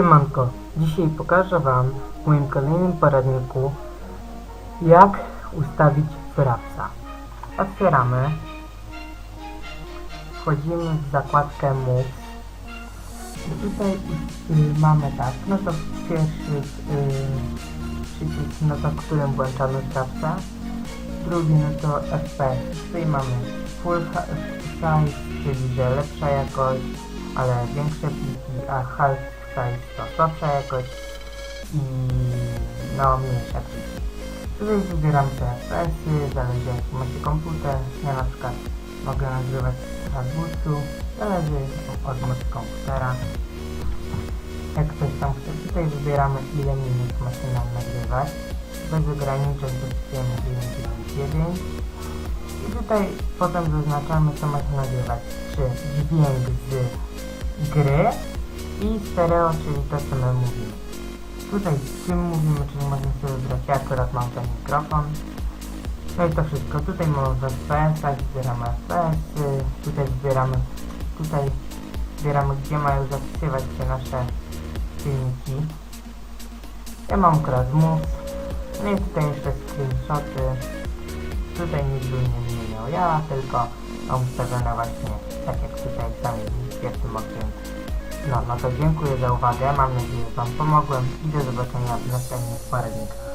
Siemanko, dzisiaj pokażę Wam w moim kolejnym poradniku jak ustawić Frapsa. Otwieramy, wchodzimy w zakładkę Move. Tutaj y, mamy tak, no to pierwszy y, przycisk, no to którym włączamy Frapsa, drugi no to FPS, tutaj mamy Full Size, czyli że lepsza jakość, ale większe pliki, a half to słabsza jakość i no mniejsza pliki. Tutaj wybieram te FPS-y, zależy jaki macie komputer. Ja na przykład mogę nagrywać na 200, zależy od mocy komputera. Jak ktoś tam chce, tutaj wybieramy ile minut macie nam nagrywać. Bez ograniczeń dopisujemy 999 i tutaj potem zaznaczamy co macie nagrywać. Czy dźwięk z gry i stereo, czyli to co my mówimy. Tutaj z czym mówimy, czyli możemy sobie wybrać, ja akurat mam ten mikrofon. No i to wszystko. Tutaj mamy w FPS-ach, wybieramy FPS-y, tutaj wybieramy, tutaj wybieramy gdzie mają zapisywać się nasze filmiki. Ja mam akurat move. No i tutaj jeszcze screenshoty. Tutaj nic bym nie zmieniał ja, tylko mam ustawione właśnie tak jak tutaj sami widzicie w tym okienku. No, no to dziękuję za uwagę, mam nadzieję, że Wam pomogłem i do zobaczenia w następnych poradnikach.